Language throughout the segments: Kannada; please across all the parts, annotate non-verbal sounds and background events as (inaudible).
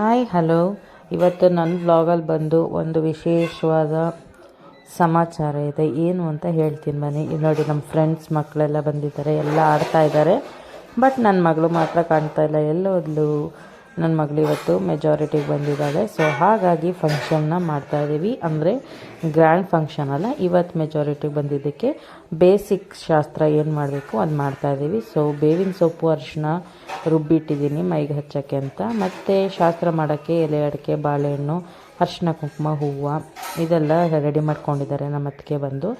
ಹಾಯ್ ಹಲೋ ಇವತ್ತು ನನ್ನ ಬ್ಲಾಗಲ್ಲಿ ಬಂದು ಒಂದು ವಿಶೇಷವಾದ ಸಮಾಚಾರ ಇದೆ. ಏನು ಅಂತ ಹೇಳ್ತೀನಿ ಬನ್ನಿ. ಇಲ್ಲಿ ನೋಡಿ ನಮ್ಮ ಫ್ರೆಂಡ್ಸ್ ಮಕ್ಕಳೆಲ್ಲ ಬಂದಿದ್ದಾರೆ. ಎಲ್ಲ ಆಡ್ತಾ ಇದ್ದಾರೆ. ಬಟ್ ನನ್ನ ಮಗಳು ಮಾತ್ರ ಕಾಣ್ತಾ ಇಲ್ಲ. ಎಲ್ಲೋದ್ಲು? ನನ್ನ ಮಗಳು ಇವತ್ತು ಮೆಜಾರಿಟಿಗೆ ಬಂದಿದ್ದಾಳೆ. ಸೊ ಹಾಗಾಗಿ ಫಂಕ್ಷನ್ನ ಮಾಡ್ತಾ ಇದ್ದೀವಿ ಅಂದರೆ ಗ್ರ್ಯಾಂಡ್ ಫಂಕ್ಷನ್ ಅಲ್ಲ ಇವತ್ತು ಮೆಜಾರಿಟಿಗೆ ಬಂದಿದ್ದಕ್ಕೆ ಬೇಸಿಕ್ ಶಾಸ್ತ್ರ ಏನು ಮಾಡಬೇಕು ಅದು ಮಾಡ್ತಾ ಇದ್ದೀವಿ ಸೊ ಬೇವಿನ ಸೊಪ್ಪು ಅರಿಶಿನ ರುಬ್ಬಿಟ್ಟಿದ್ದೀನಿ ಮೈಗೆ ಹಚ್ಚೋಕ್ಕೆ ಅಂತ. ಮತ್ತು ಶಾಸ್ತ್ರ ಮಾಡೋಕ್ಕೆ ಎಲೆ, ಅಡಿಕೆ, ಬಾಳೆಹಣ್ಣು ಅರಿಶಿನ ಕುಂಕುಮ, ಹೂವು, ಇದೆಲ್ಲ ರೆಡಿ ಮಾಡ್ಕೊಂಡಿದ್ದಾರೆ ನಮ್ಮ ಅತ್ತಿಗೆ ಬಂದು.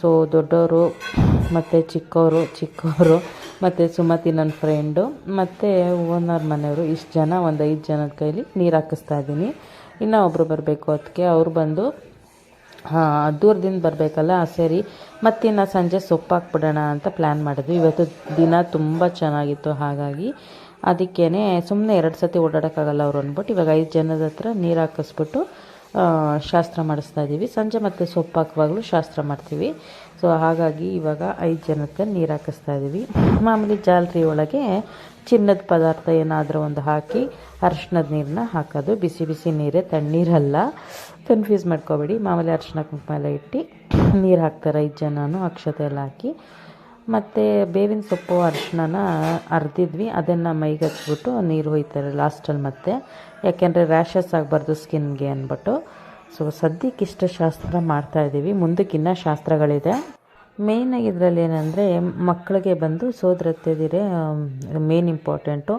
ಸೊ ದೊಡ್ಡವರು ಮತ್ತು ಚಿಕ್ಕವರು ಚಿಕ್ಕವರು ಮತ್ತು ಸುಮತಿ ನನ್ನ ಫ್ರೆಂಡು ಮತ್ತು ಓನರ್ ಮನೆಯವರು ಇಷ್ಟು ಜನ, ಒಂದು ಐದು ಜನದ ಕೈಲಿ ನೀರು ಹಾಕಿಸ್ತಾ ಇದ್ದೀನಿ ಇನ್ನೂ ಒಬ್ಬರು ಬರಬೇಕು ಅದಕ್ಕೆ ಅವ್ರು ಬಂದು, ಹಾಂ, ದೂರದಿಂದ ಬರಬೇಕಲ್ಲ ಸರಿ. ಮತ್ತಿನ್ನು ಸಂಜೆ ಸೊಪ್ಪು ಹಾಕ್ಬಿಡೋಣ ಅಂತ ಪ್ಲ್ಯಾನ್ ಮಾಡಿದ್ವಿ. ಇವತ್ತು ದಿನ ತುಂಬ ಚೆನ್ನಾಗಿತ್ತು ಹಾಗಾಗಿ. ಅದಕ್ಕೇ ಸುಮ್ಮನೆ ಎರಡು ಸತಿ ಓಡಾಡೋಕ್ಕಾಗಲ್ಲ ಅವ್ರು ಅಂದ್ಬಿಟ್ಟು ಇವಾಗ ಐದು ಜನದ ಹತ್ರ ನೀರು ಹಾಕಿಸ್ಬಿಟ್ಟು ಶಾಸ್ತ್ರ ಮಾಡಿಸ್ತಾ ಇದ್ದೀವಿ ಸಂಜೆ ಮತ್ತು ಸೊಪ್ಪು ಹಾಕುವಾಗಲೂ ಶಾಸ್ತ್ರ ಮಾಡ್ತೀವಿ. ಸೊ ಹಾಗಾಗಿ ಇವಾಗ ಐದು ಜನಕ್ಕೆ ನೀರು ಹಾಕಿಸ್ತಾ ಇದ್ದೀವಿ ಮಾಮೂಲಿ ಜಾಲರಿ ಒಳಗೆ ಚಿನ್ನದ ಪದಾರ್ಥ ಏನಾದರೂ ಒಂದು ಹಾಕಿ ಅರ್ಶಿಣದ ನೀರನ್ನ ಹಾಕೋದು. ಬಿಸಿ ಬಿಸಿ ನೀರೇ ತಣ್ಣೀರಲ್ಲ. ಕನ್ಫ್ಯೂಸ್ ಮಾಡ್ಕೋಬೇಡಿ. ಮಾಮೂಲಿ ಅರಿಶಿಣ ಕುಂಕುಮ ಎಲ್ಲ ಇಟ್ಟು ನೀರು ಹಾಕ್ತಾರೆ ಐದು ಜನನೂ ಅಕ್ಷತೆ ಎಲ್ಲ ಹಾಕಿ. ಮತ್ತು ಬೇವಿನ ಸೊಪ್ಪು ಅರಿಶಿಣನ ಅರ್ದಿದ್ವಿ. ಅದನ್ನು ಮೈಗೆ ಹಚ್ಬಿಟ್ಟು ನೀರು ಹೊಯ್ತಾರೆ ಲಾಸ್ಟಲ್ಲಿ ಮತ್ತೆ. ಯಾಕೆಂದರೆ ರ್ಯಾಷಸ್ ಆಗಬಾರ್ದು ಸ್ಕಿನ್ಗೆ ಅಂದ್ಬಿಟ್ಟು ಸೊ ಸದ್ಯಕ್ಕೆ ಇಷ್ಟು ಶಾಸ್ತ್ರ ಮಾಡ್ತಾಯಿದ್ದೀವಿ ಮುಂದಕ್ಕಿನ್ನ ಶಾಸ್ತ್ರಗಳಿದೆ. ಮೇಯ್ನಾಗಿ ಇದರಲ್ಲಿ ಏನಂದರೆ, ಮಕ್ಕಳಿಗೆ ಬಂದು ಸೋದರತ್ತೆದಿರೆ ಮೇನ್ ಇಂಪಾರ್ಟೆಂಟು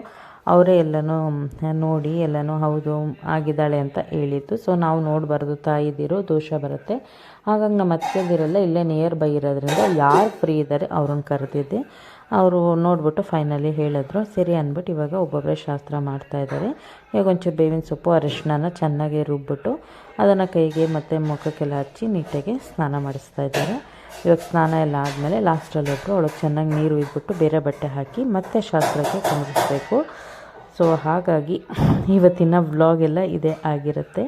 ಅವರೇ ಎಲ್ಲನೂ ನೋಡಿ ಎಲ್ಲನೂ ಹೌದು, ಆಗಿದ್ದಾಳೆ ಅಂತ ಹೇಳಿದ್ದು. ಸೊ ನಾವು ನೋಡಬಾರ್ದು ತಾಯಿದಿರು, ದೋಷ ಬರುತ್ತೆ. ಹಾಗಾಗಿ ನಮ್ಮ ಅತ್ತಿಗೆದಿರೆಲ್ಲ ಇಲ್ಲೇ ನಿಯರ್ ಬೈ ಇರೋದ್ರಿಂದ ಯಾರು ಫ್ರೀ ಇದ್ದಾರೆ ಅವ್ರನ್ನ ಕರೆದಿದ್ದೆ. ಅವರು ನೋಡಿಬಿಟ್ಟು ಫೈನಲಿ ಹೇಳಿದ್ರು. ಸರಿ ಅಂದ್ಬಿಟ್ಟು ಇವಾಗ ಒಬ್ಬೊಬ್ಬರೇ ಶಾಸ್ತ್ರ ಮಾಡ್ತಾ ಇದ್ದಾರೆ ಈಗ ಒಂಚೂರು ಬೇವಿನ ಸೊಪ್ಪು ಅರಿಶಿನ ಚೆನ್ನಾಗಿ ರುಬ್ಬಿಟ್ಟು ಅದನ್ನು ಕೈಗೆ ಮತ್ತು ಮುಖಕ್ಕೆಲ್ಲ ಹಚ್ಚಿ ನೀಟಾಗಿ ಸ್ನಾನ ಮಾಡಿಸ್ತಾ ಇದ್ದಾರೆ ಇವಾಗ ಸ್ನಾನ ಎಲ್ಲ ಆದಮೇಲೆ ಲಾಸ್ಟಲ್ಲಿ ಒಬ್ಬರು ಅವಳಿಗೆ ಚೆನ್ನಾಗಿ ನೀರು ಇದ್ಬಿಟ್ಟು ಬೇರೆ ಬಟ್ಟೆ ಹಾಕಿ ಮತ್ತೆ ಶಾಸ್ತ್ರಕ್ಕೆ ಕುಂದಿಸ್ಬೇಕು ಸೊ ಹಾಗಾಗಿ ಇವತ್ತಿನ ವ್ಲಾಗೆಲ್ಲ ಇದೇ ಆಗಿರುತ್ತೆ.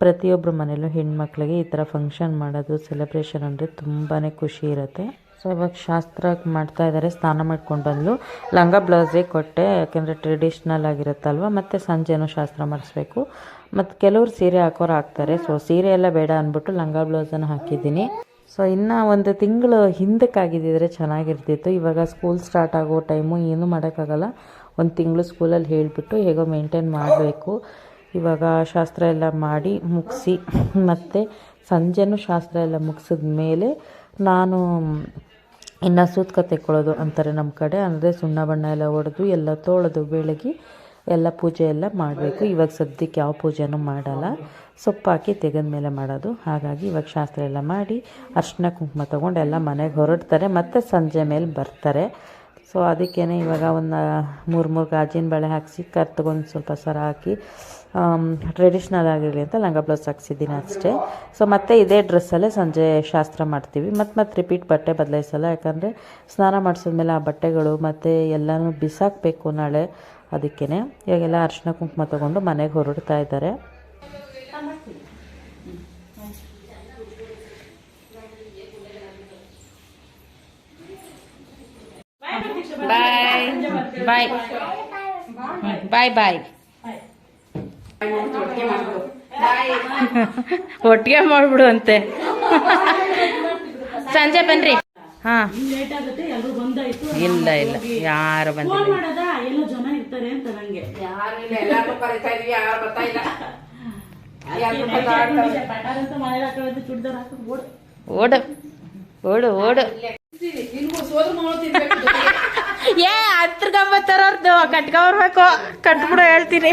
ಪ್ರತಿಯೊಬ್ಬರ ಮನೇಲೂ ಹೆಣ್ಮಕ್ಳಿಗೆ ಈ ಥರ ಫಂಕ್ಷನ್ ಮಾಡೋದು ಸೆಲೆಬ್ರೇಷನ್ ಅಂದರೆ ತುಂಬಾ ಖುಷಿ ಇರುತ್ತೆ. ಸೊ ಇವಾಗ ಶಾಸ್ತ್ರ ಮಾಡ್ತಾ ಇದ್ದಾರೆ ಸ್ನಾನ ಮಾಡ್ಕೊಂಡು ಬಂದು ಲಂಗ ಬ್ಲೌಸೇ ಕೊಟ್ಟೆ, ಯಾಕೆಂದರೆ ಟ್ರೆಡಿಷ್ನಲ್ ಆಗಿರುತ್ತಲ್ವ? ಮತ್ತು ಸಂಜೆನೂ ಶಾಸ್ತ್ರ ಮಾಡಿಸ್ಬೇಕು. ಮತ್ತು ಕೆಲವರು ಸೀರೆ ಹಾಕೋರು ಹಾಕ್ತಾರೆ. ಸೊ ಸೀರೆ ಎಲ್ಲ ಬೇಡ ಅಂದ್ಬಿಟ್ಟು ಲಂಗ ಬ್ಲೌಸನ್ನು ಹಾಕಿದ್ದೀನಿ. ಸೊ ಇನ್ನು ಒಂದು ತಿಂಗಳು ಹಿಂದಕ್ಕಾಗಿದ್ದಿದ್ರೆ ಚೆನ್ನಾಗಿರ್ತಿತ್ತು. ಇವಾಗ ಸ್ಕೂಲ್ ಸ್ಟಾರ್ಟ್ ಆಗೋ ಟೈಮು ಏನೂ ಮಾಡೋಕ್ಕಾಗಲ್ಲ. ಒಂದು ತಿಂಗಳು ಸ್ಕೂಲಲ್ಲಿ ಹೇಳಿಬಿಟ್ಟು ಹೇಗೋ ಮೇಂಟೈನ್ ಮಾಡಬೇಕು. ಇವಾಗ ಶಾಸ್ತ್ರ ಎಲ್ಲ ಮಾಡಿ ಮುಗಿಸಿ, ಮತ್ತು ಸಂಜೆನೂ ಶಾಸ್ತ್ರ ಎಲ್ಲ ಮುಗಿಸಿದ ಮೇಲೆ ನಾನು ಇನ್ನು ಸೂತ್ಕ ತೆಕ್ಕೊಳ್ಳೋದು ಅಂತಾರೆ ನಮ್ಮ ಕಡೆ. ಅಂದರೆ ಸುಣ್ಣ ಬಣ್ಣ ಎಲ್ಲ ಹೊಡೆದು ಎಲ್ಲ ತೊಳೆದು ಬೆಳಗ್ಗೆ ಎಲ್ಲ ಪೂಜೆ ಎಲ್ಲ ಮಾಡಬೇಕು. ಇವಾಗ ಸದ್ಯಕ್ಕೆ ಯಾವ ಪೂಜೆನೂ ಮಾಡಲ್ಲ. ಸೊಪ್ಪು ಹಾಕಿ ತೆಗೆದ ಮೇಲೆ ಮಾಡೋದು. ಹಾಗಾಗಿ ಇವಾಗ ಶಾಸ್ತ್ರ ಎಲ್ಲ ಮಾಡಿ ಅರ್ಶಿನ ಕುಂಕುಮ ತೊಗೊಂಡು ಎಲ್ಲ ಮನೆಗೆ ಹೊರಡ್ತಾರೆ. ಮತ್ತು ಸಂಜೆ ಮೇಲೆ ಬರ್ತಾರೆ. ಸೊ ಅದಕ್ಕೇ ಇವಾಗ ಒಂದು ಮೂರು ಮೂರು ಗಾಜಿನ ಬಳೆ ಹಾಕಿಸಿ ಕರ್ತಗೊಂದು ಸ್ವಲ್ಪ ಸರ ಹಾಕಿ ಟ್ರೆಡಿಷ್ನಲ್ ಆಗಿರಲಿ ಅಂತ ಲಂಗ ಬ್ಲೌಸ್ ಹಾಕ್ಸಿದ್ದೀನಿ ಅಷ್ಟೇ. ಸೊ ಮತ್ತೆ ಇದೇ ಡ್ರೆಸ್ಸಲ್ಲೇ ಸಂಜೆ ಶಾಸ್ತ್ರ ಮಾಡ್ತೀವಿ. ಮತ್ತು ಮತ್ತೆ ರಿಪೀಟ್ ಬಟ್ಟೆ ಬದಲಾಯಿಸಲ್ಲ. ಯಾಕಂದರೆ ಸ್ನಾನ ಮಾಡಿಸಿದ್ಮೇಲೆ ಆ ಬಟ್ಟೆಗಳು ಮತ್ತು ಎಲ್ಲನೂ ಬಿಸಾಕಬೇಕು ನಾಳೆ. ಅದಕ್ಕೇ ಇವಾಗೆಲ್ಲ ಅರಿಶಿನ ಕುಂಕುಮ ತೊಗೊಂಡು ಮನೆಗೆ ಹೊರಡ್ತಾ ಇದ್ದಾರೆ. ಬಾಯ್ ಬಾಯ್ ಬಾಯ್ ಬಾಯ್ ಒಟ್ಟಿಗೆ ಮಾಡ್ಬಿಡು ಅಂತೆ ಸಂಜೆ ಬನ್ರಿ. ಹಾ. ಇಲ್ಲ ಇಲ್ಲ. ಯಾರು ಬಂದಿಲ್ಲ. ಓಡು ಓಡು ಓಡು. ಏ ಹತ್ರ ಗಂಬತ್ತರವ್ರದ್ದು ಕಟ್ಕೊಬರ್ಬೇಕು ಕಟ್ಬಿಡು ಹೇಳ್ತೀನಿ.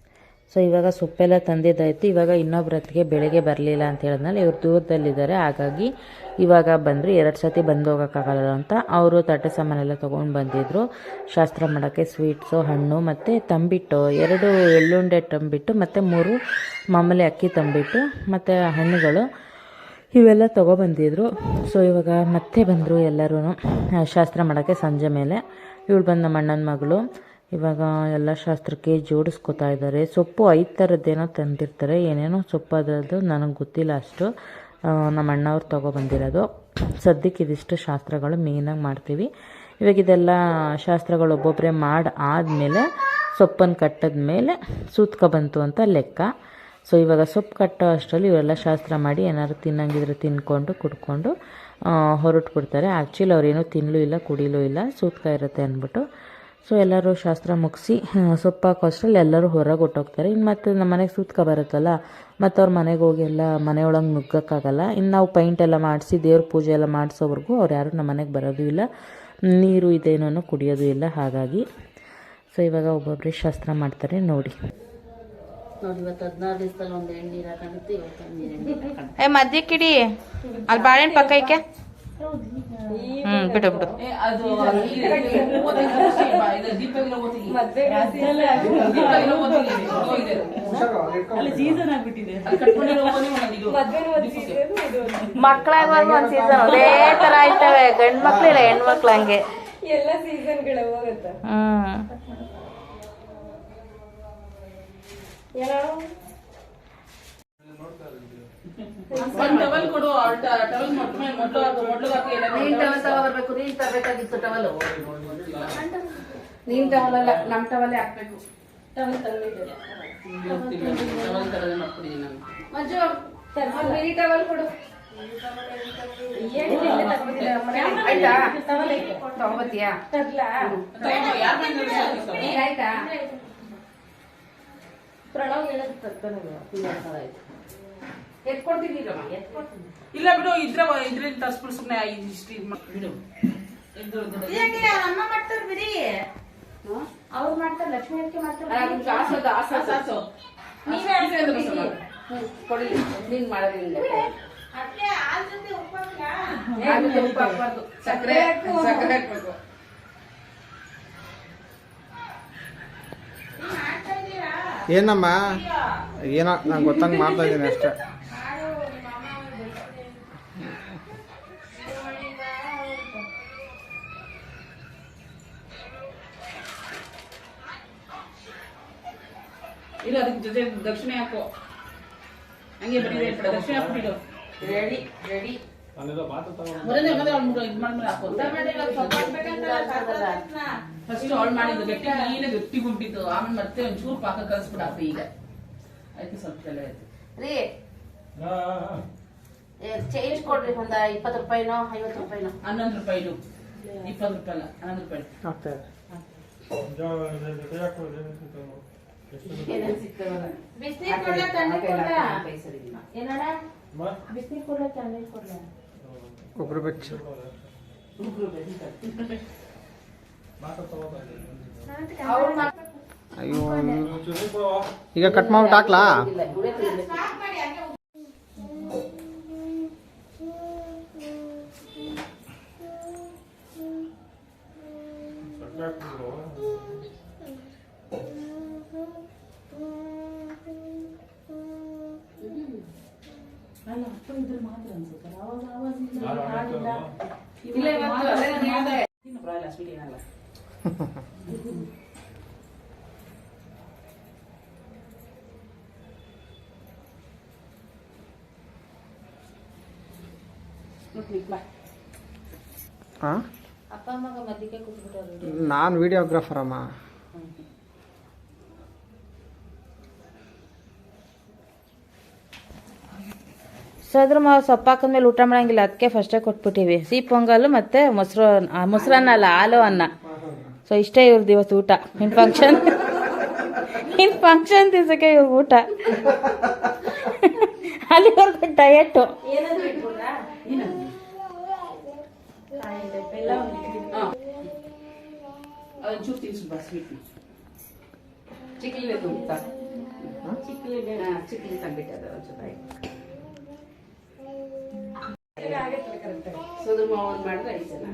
ಸೊ ಇವಾಗ ಸೊಪ್ಪೆಲ್ಲ ತಂದಿದ್ದಾಯ್ತು. ಇವಾಗ ಇನ್ನೊಬ್ರ ಹತ್ತಿಗೆ ಬೆಳಗ್ಗೆ ಬರಲಿಲ್ಲ ಅಂತ ಹೇಳಿದ್ಮೇಲೆ ಇವ್ರು ದೂರದಲ್ಲಿದ್ದಾರೆ. ಹಾಗಾಗಿ ಇವಾಗ ಬಂದರು, ಎರಡು ಸತಿ ಬಂದು ಹೋಗೋಕ್ಕಾಗಲ್ಲ ಅಂತ ಅವರು ತಟ್ಟೆ ಸಾಮಾನೆಲ್ಲ ತೊಗೊಂಡು ಬಂದಿದ್ದರು ಶಾಸ್ತ್ರ ಮಾಡೋಕ್ಕೆ ಸ್ವೀಟ್ಸು ಹಣ್ಣು ಮತ್ತು ತಂಬಿಟ್ಟು, ಎರಡು ಎಳ್ಳುಂಡೆ ತಂಬಿಟ್ಟು, ಮತ್ತು ಮೂರು ಮಾಮೂಲಿ ಅಕ್ಕಿ ತಂಬಿಟ್ಟು, ಮತ್ತು ಹಣ್ಣುಗಳು ಇವೆಲ್ಲ ತೊಗೊಬಂದಿದ್ರು ಸೊ ಇವಾಗ ಮತ್ತೆ ಬಂದರು ಎಲ್ಲರೂ ಶಾಸ್ತ್ರ ಮಾಡೋಕ್ಕೆ ಸಂಜೆ ಮೇಲೆ. ಇವಳು ಬಂದು ನಮ್ಮ ಅಣ್ಣನ ಮಗಳು. ಇವಾಗ ಎಲ್ಲ ಶಾಸ್ತ್ರಕ್ಕೆ ಜೋಡಿಸ್ಕೊತಾ ಇದ್ದಾರೆ. ಸೊಪ್ಪು ಐದು ಥರದ್ದೇನೋ ತಂದಿರ್ತಾರೆ. ಏನೇನೋ ಸೊಪ್ಪು ಅದರದ್ದು ನನಗೆ ಗೊತ್ತಿಲ್ಲ ಅಷ್ಟು. ನಮ್ಮ ಅಣ್ಣವ್ರು ತೊಗೊಬಂದಿರೋದು ಸದ್ಯಕ್ಕೆ ಇದಿಷ್ಟು ಶಾಸ್ತ್ರಗಳು ಮೇಯ್ನಾಗಿ ಮಾಡ್ತೀವಿ. ಇವಾಗ ಇದೆಲ್ಲ ಶಾಸ್ತ್ರಗಳು ಒಬ್ಬೊಬ್ಬರೇ ಮಾಡಿ ಆದಮೇಲೆ ಸೊಪ್ಪನ್ನು ಕಟ್ಟದ ಮೇಲೆ ಸೂತ್ಕ ಬಂತು ಅಂತ ಲೆಕ್ಕ. ಸೊ ಇವಾಗ ಸೊಪ್ಪು ಕಟ್ಟೋ ಅಷ್ಟರಲ್ಲಿ ಇವರೆಲ್ಲ ಶಾಸ್ತ್ರ ಮಾಡಿ ಏನಾದ್ರು ತಿನ್ನಂಗಿದ್ರೆ ತಿನ್ಕೊಂಡು, ಕುಡ್ಕೊಂಡು ಹೊರಟು ಬಿಡ್ತಾರೆ ಆ್ಯಕ್ಚುಲಿ ಅವ್ರೇನು ತಿನ್ನಲೂ ಇಲ್ಲ, ಕುಡಿಲೂ ಇಲ್ಲ. ಸೂತ್ಕ ಇರುತ್ತೆ ಅಂದ್ಬಿಟ್ಟು ಸೊ ಎಲ್ಲರೂ ಶಾಸ್ತ್ರ ಮುಗಿಸಿ ಸೊಪ್ಪು ಹಾಕೋ ಅಷ್ಟರಲ್ಲಿ ಎಲ್ಲರೂ ಹೊರಗೆ ಹೊಟ್ಟೋಗ್ತಾರೆ ಇನ್ನು ಮತ್ತೆ ನಮ್ಮ ಮನೆಗೆ ಸೂತ್ಕ ಬರುತ್ತಲ್ಲ ಮತ್ತು ಅವ್ರ ಮನೆಗೆ ಹೋಗಿ ಎಲ್ಲ ಮನೆಯೊಳಗೆ ನುಗ್ಗೋಕ್ಕಾಗಲ್ಲ. ಇನ್ನು ನಾವು ಪೈಂಟ್ ಎಲ್ಲ ಮಾಡಿಸಿ ದೇವ್ರ ಪೂಜೆ ಎಲ್ಲ ಮಾಡಿಸೋವರೆಗೂ ಅವ್ರು ಯಾರು ನಮ್ಮ ಮನೆಗೆ ಬರೋದು ಇಲ್ಲ. ನೀರು ಇದೇನೋ ಕುಡಿಯೋದು ಇಲ್ಲ ಹಾಗಾಗಿ. ಸೊ ಇವಾಗ ಒಬ್ಬೊಬ್ಬರೇ ಶಾಸ್ತ್ರ ಮಾಡ್ತಾರೆ ನೋಡಿ. ನೋಡಿ ಇವತ್ತು ಹದಿನಾರು ದಿವಸದಲ್ಲಿ ಒಂದು ಎಣ್ಣೆ ಹಾಕೊಂಡಿತ್ತು ಇವತ್ತು ನೀರು ಎಣ್ಣೆ ಹಾಕೊಂಡು ಏ ಮಧ್ಯ ಕಿಡಿ ಅಲ್ಲಿ ಬಾಳೆಹಣ್ಣು ಪಕ್ಕ ಹ್ಞೂ ಬಿಡು ಬಿಡು. ಒಂದು ಸೀಸನ್ ಅದೇ ಥರ ಆಯ್ತವೆ ಗಂಡು ಮಕ್ಳಿಲ್ಲ ಹೆಣ್ಮಕ್ಳ ಹಂಗೆ. ಎಲ್ಲ ಸೀಸನ್ ಹೋಗುತ್ತ. ಹ್ಞೂ ಟವಲ್ ಕೊಡು ಟವಲ್ ಮೊಟ್ಲು ಹಾಕು ಮೊಟ್ಲು ಹಾಕಿ ನೀನ್ ಟವಲ್ ತಗೋಬರ್ಬೇಕು ನೀನ್ ತರಬೇಕಾಗಿತ್ತು ಟವಲ್ ನೀನ್ ಟವಲ್ ಅಲ್ಲ ನಮ್ ಟವಲ್ ಹಾಕ್ಬೇಕು. ಟವಲ್ ತಂದಿದ್ದೆ. ಟವಲ್ ತರೋದೇ ಮಾಡ್ಕೊಡಿದ್ದೀನಿ ನಾನು ಮಂಜು ಮಿನಿ ಟವಲ್ ಕೊಡು. ಆಯ್ತಾ? ತಗೋಬತ್ತೀಯಾ? ಪ್ರಣವ್ ಹೇಳೋದು ತರ್ತಾನೆ. ಎತ್ಕೊಡ್ತಿದ್ದೀರಮ್ಮ ಎತ್ಕೊಡ್ತೀನಿ. ಇಲ್ಲ ಬಿಡು ಇದ್ರ ಇದ್ರಿಂದ ತರ್ಸ್ಬಿಡು ಸುಮ್ಮನೆ ಇಷ್ಟು ಇದು ಬಿಡು. ಅಮ್ಮ ಮಾಡ್ತಾರ ಬಿಡಿ. ಅವ್ರು ಮಾಡ್ತಾರೆ ಲಕ್ಷ್ಮೀ ಅಕ್ಕಿ ಮಾಡ್ತಾರೆ. ಕೊಡಿ ನೀನ್ ಮಾಡೋದಿಲ್ಲ ಸಕ್ಕರೆ ಸಕ್ಕರೆ ಹಾಕ್ಬೇಕು. ಏನಮ್ಮ? ಏನೋ ನಾನು ಗೊತ್ತಂಗೆ (laughs) ಮಾಡ್ತಾ ಇದ್ದೀನಿ ಅಷ್ಟೇ ಇಲ್ಲ ಅದಕ್ಕೆ ಜೊತೆ ದಕ್ಷಿಣೆ ಹಾಕು. ಹಂಗೆ ದಕ್ಷಿಣ ಹಾಕ್ಬಿಡು ರೆಡಿ ರೆಡಿ ಅವ್ಳು ಇದ್ ಮಾಡ್ಮೇಲೆ ಹಾಕು. ಫಸ್ಟ್ ಅವಳು ಮಾಡಿದ್ದು ಗಟ್ಟಿ ನೀನೆ ಗಟ್ಟಿ ಗುಂಟಿತ್ತು ಆಮೇಲೆ ಮತ್ತೆ ಒಂಚೂರು ಪಾಕ ಕಲಿಸ್ಬಿಡ ಈಗ. ಆಯ್ತು ಸ್ವಲ್ಪ ತಲೆ ಆಯ್ತು. ರೀ ಚೇಂಜ್ ಕೊಡ್ರಿ ಒಂದ ಇಪ್ಪತ್ತು ರೂಪಾಯಿನೋ ಐವತ್ತು ರೂಪಾಯಿನೋ? ಹನ್ನೊಂದು ರೂಪಾಯಿದು ಇಪ್ಪತ್ತು ರೂಪಾಯಿ ಅಲ್ಲ ಹನ್ನೊಂದು ರೂಪಾಯಿ. ಬಿಸ್ನೀರ್ ಕೊಡ್ಲಾ ತಣ್ಣೀರ್ ಕೊಡ್ಲಾ? ಕೈ ಸರಿ ಇಲ್ಲ. ಏನಣ್ಣ? ಬಿಸ್ನೀರ್ ಕೊಡ್ಲಾ ತಣ್ಣೀರ್ ಕೊಡ್ಲಾ? ಒಬ್ರು ಬಿಟ್ಟು ಉಗ್ರು ಬೆಂದ. ಅವ್ರು ಅಯ್ಯೋ. ಈಗ ಕಟ್ ಮಾಡ್ಬಿಟ್ಟು ಹಾಕ್ಲಾ? (laughs) ನಾನು ವಿಡಿಯೋಗ್ರಾಫರ್ ಅಮ್ಮ. ಸದ್ರ ಸೊಪ್ಪು ಹಾಕಿದ್ಮೇಲೆ ಊಟ ಮಾಡಂಗಿಲ್ಲ. ಅದಕ್ಕೆ ಫಸ್ಟೇ ಕೊಟ್ಬಿಟ್ಟಿವಿ. ಸಿಹಿ ಪೊಂಗಲ್ ಮತ್ತು ಮೊಸರು ಮೊಸರನ್ನ ಅಲ್ಲ ಹಾಲು ಅನ್ನ. ಸೊ ಇಷ್ಟೇ ಇವ್ರದ್ದು ಇವತ್ತು ಊಟ. ಇನ್ ಫಂಕ್ಷನ್ ಇನ್ ಫಂಕ್ಷನ್ ದಿವಸಕ್ಕೆ ಇವ್ರ ಊಟ. ಅಲ್ಲಿವರೆಗೂ ಡಯಟು ಚಿಕ್ಕಲಿ ಚಿಕ್ಕಲಿ ಒಂದು ಹಾ. ಒಂಚೂರು ಸೋದ್ರ ಮಾವನ್ ಮಾಡಿದ್ರೆ ಐದು ಜನ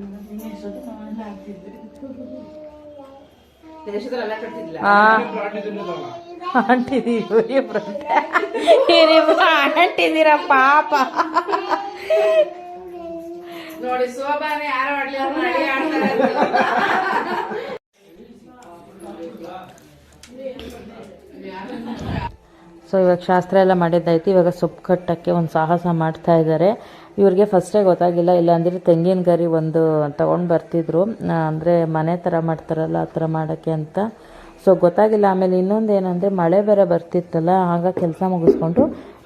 ಆಂಟಿದಿರ ಪಾಪ. ನೋಡಿ ಶೋಭಾನೆ ಯಾರು. ಸೊ ಇವಾಗ ಶಾಸ್ತ್ರ ಎಲ್ಲ ಮಾಡಿದ್ದಾಯ್ತು. ಇವಾಗ ಸೊಪ್ಪು ಕಟ್ಟಕ್ಕೆ ಒಂದು ಸಾಹಸ ಮಾಡ್ತಾ ಇದ್ದಾರೆ. ಇವ್ರಿಗೆ ಫಸ್ಟೇ ಗೊತ್ತಾಗಿಲ್ಲ. ಇಲ್ಲಾಂದರೆ ತೆಂಗಿನ ಗರಿ ಒಂದು ತೊಗೊಂಡು ಬರ್ತಿದ್ರು. ಅಂದರೆ ಮನೆ ಥರ ಮಾಡ್ತಾರಲ್ಲ ಆ ಥರ ಮಾಡೋಕ್ಕೆ ಅಂತ. ಸೊ ಗೊತ್ತಾಗಿಲ್ಲ. ಆಮೇಲೆ ಇನ್ನೊಂದು ಏನಂದರೆ ಮಳೆ ಬೇರೆ ಬರ್ತಿತ್ತಲ್ಲ, ಆಗ ಕೆಲಸ ಮುಗಿಸ್ಕೊಂಡು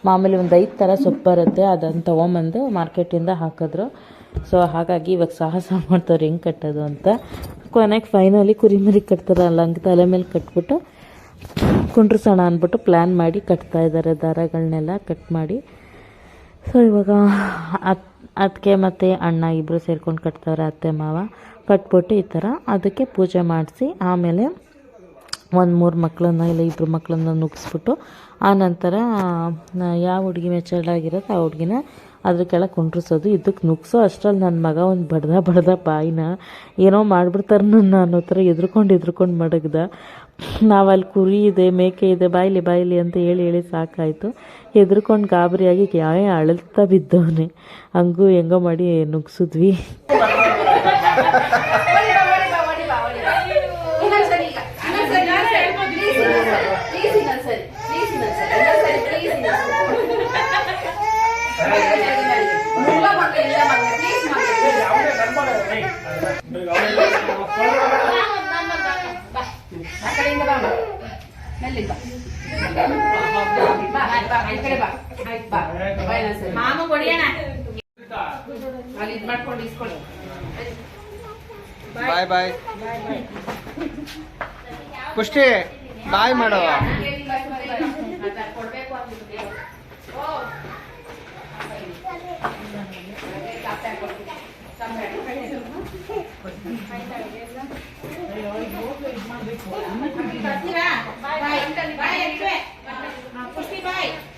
ಮಾಮೂಲಿ ಒಂದು ಐದು ಥರ ಸೊಪ್ಪು ಬರುತ್ತೆ ಅದನ್ನು ತೊಗೊಂಬಂದು ಮಾರ್ಕೆಟಿಂದ ಹಾಕಿದ್ರು. ಸೊ ಹಾಗಾಗಿ ಇವಾಗ ಸಾಹಸ (laughs) ಮಾಡ್ತಾರೆ ಹೆಂಗೆ ಕಟ್ಟೋದು ಅಂತ. ಕೊನೆಗೆ ಫೈನಲಿ ಕುರಿಮರಿ ಕಟ್ತಾರಲ್ಲ ಹಂಗೆ ತಲೆ ಮೇಲೆ ಕಟ್ಬಿಟ್ಟು ಕುಂಡ್ರಸೋಣ ಅಂದ್ಬಿಟ್ಟು ಪ್ಲ್ಯಾನ್ ಮಾಡಿ ಕಟ್ತಾ ಇದ್ದಾರೆ ದಾರಗಳನ್ನೆಲ್ಲ ಕಟ್ ಮಾಡಿ. ಸೊ ಇವಾಗ ಅತ್ ಅದಕ್ಕೆ ಮತ್ತು ಅಣ್ಣ ಇಬ್ಬರು ಸೇರ್ಕೊಂಡು ಕಟ್ತಾರೆ ಅತ್ತೆ, ಮಾವ. ಕಟ್ಬಿಟ್ಟು ಈ ಥರ ಅದಕ್ಕೆ ಪೂಜೆ ಮಾಡಿಸಿ, ಆಮೇಲೆ ಒಂದು ಮೂರು ಮಕ್ಕಳನ್ನ ಇಲ್ಲ ಇಬ್ಬರು ಮಕ್ಕಳನ್ನ ನುಗ್ಗಿಸ್ಬಿಟ್ಟು ಆನಂತರ ಯಾವ ಹುಡುಗಿ ಮೆಚರ್ಡ್ ಆಗಿರುತ್ತೆ ಆ ಹುಡುಗಿನ ಅದ್ರ ಕೆಳಗೆ ಕುಂಡ್ರಿಸೋದು. ಇದಕ್ಕೆ ನುಗ್ಸೋ ಅಷ್ಟರಲ್ಲಿ ನನ್ನ ಮಗ ಒಂದು ಬಡ್ದ ಬಡ್ದ ಬಾಯಿನ ಏನೋ ಮಾಡ್ಬಿಡ್ತಾರೆ ನನ್ನ ಅನ್ನೋ ಥರ ಎದ್ರುಕೊಂಡು ಎದ್ರುಕೊಂಡು ಮಡಗ್ದ. ನಾವಲ್ಲಿ ಕುರಿ ಇದೆ, ಮೇಕೆ ಇದೆ, ಬಾಯ್ಲಿ ಬಾಯ್ಲಿ ಅಂತ ಹೇಳಿ ಹೇಳಿ ಸಾಕಾಯಿತು. ಎದ್ರುಕೊಂಡು ಗಾಬರಿಯಾಗಿ ಯಾವೇ ಅಳತಾ ಬಿದ್ದವನೇ. ಹಂಗೂ ಹೆಂಗೋ ಮಾಡಿ ನುಗ್ಸಿದ್ವಿ ಇನ್ನೊಂದ್ಸರಿ ಈಗ ಇನ್ನೊಂದ್ಸರಿ ಪ್ಲೀಸ್ ಇನ್ನೊಂದ್ಸರಿ ಪ್ಲೀಸ್ ಇನ್ನೊಂದ್ಸರಿ ಇನ್ನೊಂದ್ಸರಿ ಪ್ಲೀಸ್ ಇನ್ನೊಂದ್ಸರಿ ಇಲ್ಲ ಮಕ್ಕಳು ಇಲ್ಲ ಮಕ್ಕಳು ಪ್ಲೀಸ್ ಮಕ್ಕಳು ಆ ಕಡೆಯಿಂದ ಬಾ ಮಗ. ಮೆಲ್ಲಿಗೆ ಬಾ. ಬಾ, ಬಾ, ಈ ಕಡೆ ಬಾ. ಆಯ್ತು, ಬಾ. ಬಾ ಇನ್ನೊಂದ್ಸರಿ. ಮಾಮ ಕೊಡಿಯಣ ಅಲ್ಲಿ ಇದ್ ಮಾಡ್ಕೊಂಡು ಇಸ್ಕೊಳ್ಳಿ ಬಾಯ್ ಬಾಯ್ ಪುಷ್ಟಿ ಬಾಯ್ ಮಾಡೋ bai bai bai bai bai bai